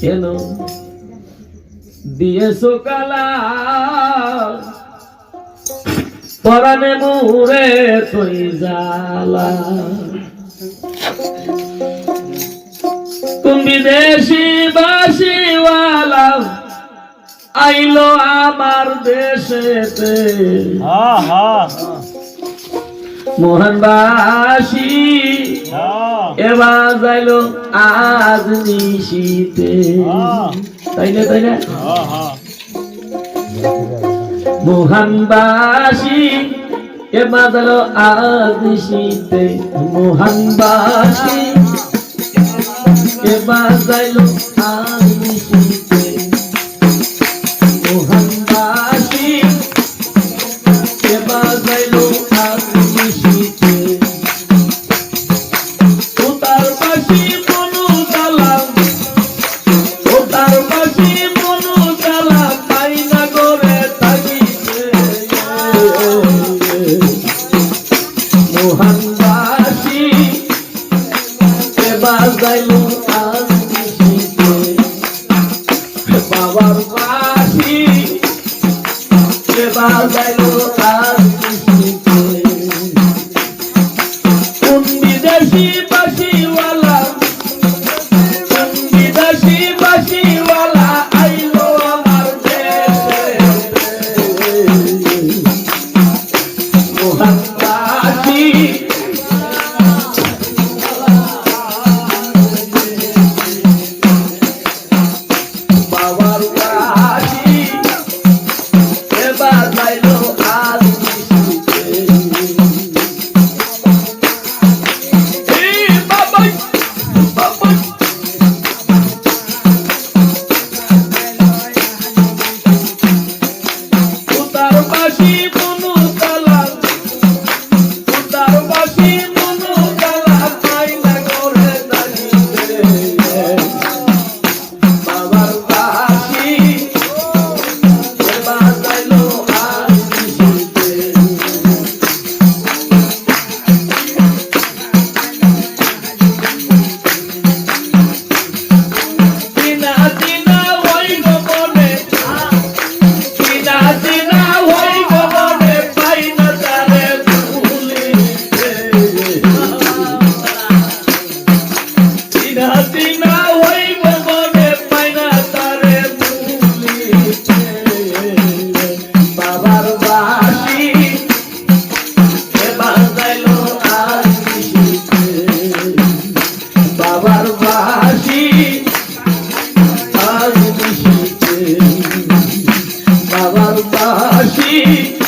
কেন দিয়ে কালা? পরানে মুরে তুই জালা তুমি দেশি বাসিওয়ালা আইলো আমার দেশেতে। হা হা। মোহনবাসী এবার যাইল আজ নিশীতে। তাই না তাই না? মোহনবাসী এ যাইল আজ নিশীতে। মোহনবাসী এবার যাইল 给 我 feet.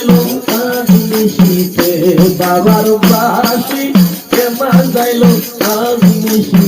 যাইল কাঁদি শীতে বাবার বাসি কেমন যাইল কাঁদি